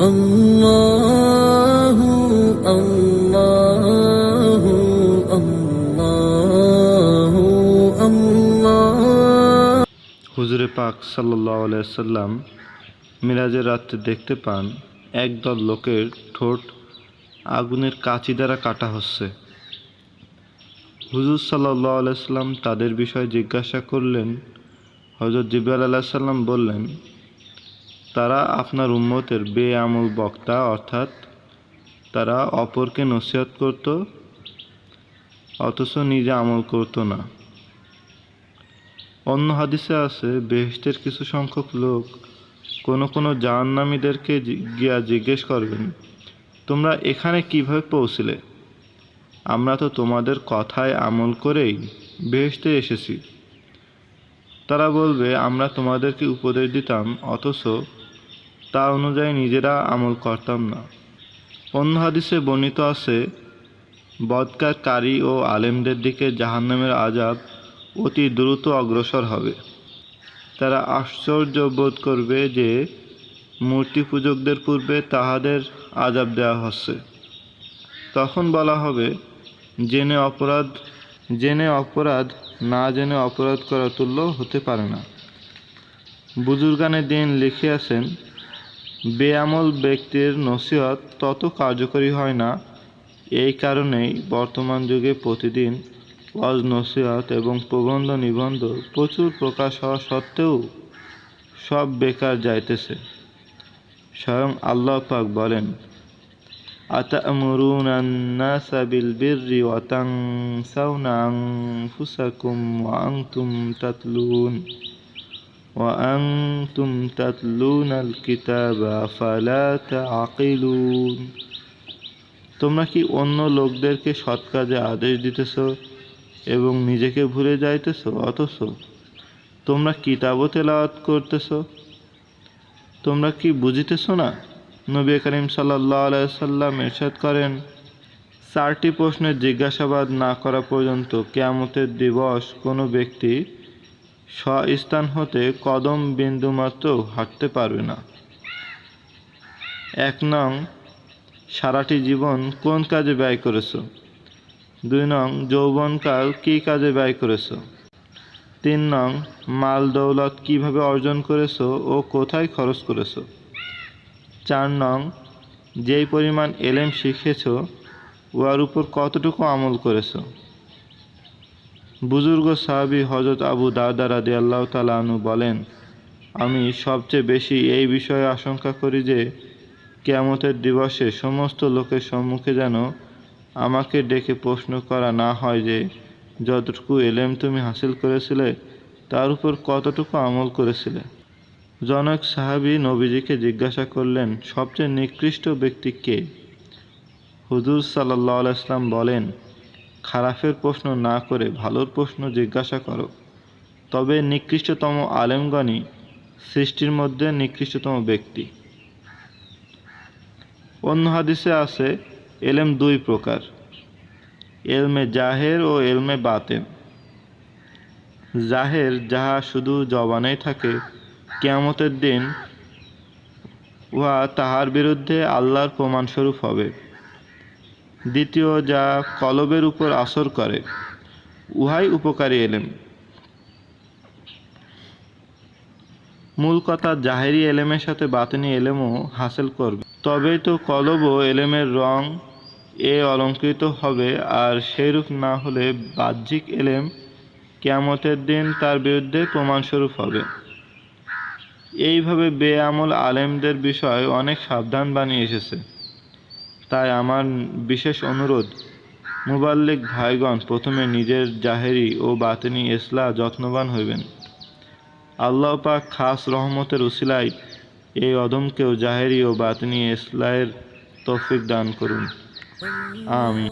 الله الله الله الله হুজুরে পাক সাল্লাহ সাল্লাম মিরাজের রাত্রে দেখতে পান একদল লোকের ঠোঁট আগুনের কাঁচি দ্বারা কাটা হচ্ছে হুজুর সাল্লাহ আলাইসাল্লাম তাদের বিষয়ে জিজ্ঞাসা করলেন হজরত জিব্রাল আলাহ সাল্লাম বললেন তারা আপনার উম্মতের বেআমল বক্তা, অর্থাৎ তারা অপরকে নসিহত করত, অথচ নিজে আমল করতো না। অন্য হাদিসে আছে, বেহেশতের কিছু সংখ্যক লোক কোনো কোনো জাহান্নামীদেরকে গিয়া জিজ্ঞেস করবেন, তোমরা এখানে কীভাবে পৌঁছিলে? আমরা তো তোমাদের কথায় আমল করেই বেহেশতে এসেছি। তারা বলবে, আমরা তোমাদেরকে উপদেশ দিতাম, অথচ তা অনুযায়ী নিজেরা আমল করতাম না। অন্য হাদিসে বর্ণিত আছে, বদকার কারি ও আলেমদের দিকে জাহান্নামের আজাব অতি দ্রুত অগ্রসর হবে। তারা আশ্চর্য বোধ করবে যে, মূর্তি পূজকদের পূর্বে তাহাদের আজাব দেওয়া হচ্ছে। তখন বলা হবে, জেনে অপরাধ জেনে অপরাধ, না জেনে অপরাধ করা তুল্য হতে পারে না। বুজুর্গানে দিন লিখিয়াছেন বেআমল ব্যক্তির নসিহত তত কার্যকরী হয় না এই কারণেই বর্তমান যুগে প্রতিদিন ওয়াজ নসিহত এবং প্রবন্ধ নিবন্ধ প্রচুর প্রকাশ হওয়া সত্ত্বেও সব বেকার যাইতেছে স্বয়ং আল্লাহ পাক বলেন أتأمرون الناس بالبر وتنسون أنفسكم وأنتم تتلون وأنتم تتلون الكتاب فلا تعقلون তোমরা কি অন্য লোকদেরকে সৎ কাজে আদেশ দিতেছ এবং নিজেকে ভুলে যাইতেছ অথচ তোমরা কিতাবও তেলাওয়াত করতেছ তোমরা কি বুঝিতেছ না নবী করিম সাল্লাহ আলাইসাল্লাম এরশাদ করেন চারটি প্রশ্নের জিজ্ঞাসাবাদ না করা পর্যন্ত কেয়ামতের দিবস কোনো ব্যক্তি স্বস্থান হতে কদম বিন্দুমাত্র হাঁটতে পারবে না। এক নং, সারাটি জীবন কোন কাজে ব্যয় করেছ? দুই নং, যৌবনকাল কী কাজে ব্যয় করেছ? তিন নং মাল দৌলত কীভাবে অর্জন করেছ ও কোথায় খরচ করেছ? চার নং, যেই পরিমাণ এলেম শিখেছ, উহার উপর কতটুকু আমল করেছ? বুজুর্গ সাহাবি হজরত আবু দাদা রাদি আল্লাহ তালানু বলেন, আমি সবচেয়ে বেশি এই বিষয়ে আশঙ্কা করি যে, কেয়ামতের দিবসে সমস্ত লোকের সম্মুখে যেন আমাকে ডেকে প্রশ্ন করা না হয় যে, যতটুকু এলেম তুমি হাসিল করেছিলে, তার উপর কতটুকু আমল করেছিলে। জনক সাহাবি নবীজিকে জিজ্ঞাসা করলেন, সবচেয়ে নিকৃষ্ট ব্যক্তি কে? হুজুর সাল্লাহ ইসলাম বলেন খারাপের প্রশ্ন না করে ভালোর প্রশ্ন জিজ্ঞাসা করো। তবে নিকৃষ্টতম আলেমগণই সৃষ্টির মধ্যে নিকৃষ্টতম ব্যক্তি। অন্য হাদিসে আছে, এলেম দুই প্রকার, এলমে জাহের ও এলমে বাতেন। জাহের যাহা শুধু জবানেই থাকে, কেয়ামতের দিন উহা তাহার বিরুদ্ধে আল্লাহর প্রমাণস্বরূপ হবে। দ্বিতীয়, যা কলবের উপর আসর করে, উহাই উপকারী এলেম। মূল কথা, জাহেরি এলেমের সাথে বাতিনি এলেমও হাসিল করবে। তবেই তো কলব ও এলেমের রং এ অলঙ্কৃত হবে, আর সেইরূপ না হলে বাহ্যিক এলেম কেয়ামতের দিন তার বিরুদ্ধে প্রমাণস্বরূপ হবে। এইভাবে বেআমল আলেমদের বিষয় অনেক সাবধান বানিয়ে এসেছে। তাই আমার বিশেষ অনুরোধ, মুবাল্লিক ভাইগণ, প্রথমে নিজের জাহেরি ও বাতিনি এসলা যত্নবান হইবেন। আল্লাহ পাক খাস রহমতের উসিলায় এই অদমকেও জাহেরি ও বাতিনি এসলায়ের তৌফিক দান করুন। আমি